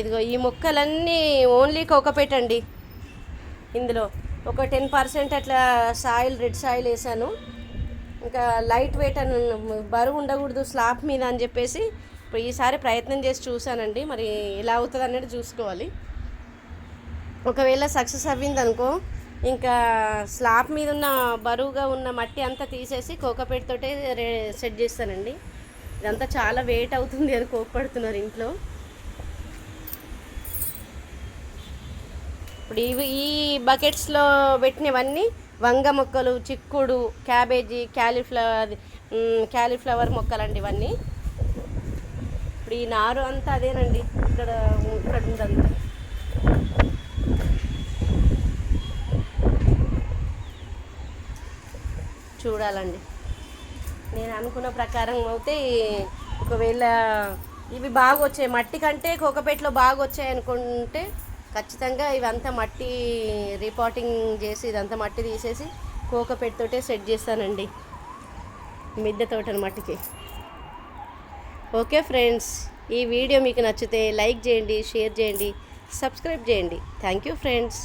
ఇదిగో ఈ మొక్కలన్నీ ఓన్లీ కోకపెట్టండి ఇందులో ఒక టెన్ పర్సెంట్ అట్లా సాయిల్ రెడ్ సాయిల్ వేసాను. ఇంకా లైట్ వెయిట్ అని బరువు ఉండకూడదు స్లాబ్ మీద అని చెప్పేసి ఇప్పుడు ఈసారి ప్రయత్నం చేసి చూశానండి. మరి ఎలా అవుతుంది అనేది చూసుకోవాలి. ఒకవేళ సక్సెస్ అవ్వింది అనుకో ఇంకా స్లాబ్ మీద ఉన్న బరువుగా ఉన్న మట్టి అంతా తీసేసి కోకపేటతోటే సెట్ చేస్తానండి. ఇదంతా చాలా వెయిట్ అవుతుంది అని కోపడుతున్నారు ఇంట్లో. ఇప్పుడు ఇవి ఈ బకెట్స్లో పెట్టినవన్నీ వంగ మొక్కలు చిక్కుడు క్యాబేజీ క్యాలీఫ్లవర్ క్యాలీఫ్లవర్ మొక్కలండి ఇవన్నీ. ఇప్పుడు ఈ నారు అంతా అదేనండి. ఇక్కడ ఇక్కడ ఉందంతా. చూడాలండి. నేను అనుకున్న ప్రకారం అయితే ఒకవేళ ఇవి బాగా వచ్చాయి మట్టి కంటే కోకపేటలో బాగా వచ్చాయి అనుకుంటే ఖచ్చితంగా ఇవంతా మట్టి రిపోర్టింగ్ చేసి ఇదంతా మట్టి తీసేసి కోకపేటతోటే సెట్ చేస్తానండి. మిద్దె తోటని మట్టికి. ఓకే ఫ్రెండ్స్ ఈ వీడియో మీకు నచ్చితే లైక్ చేయండి షేర్ చేయండి సబ్స్క్రైబ్ చేయండి. Thank you friends.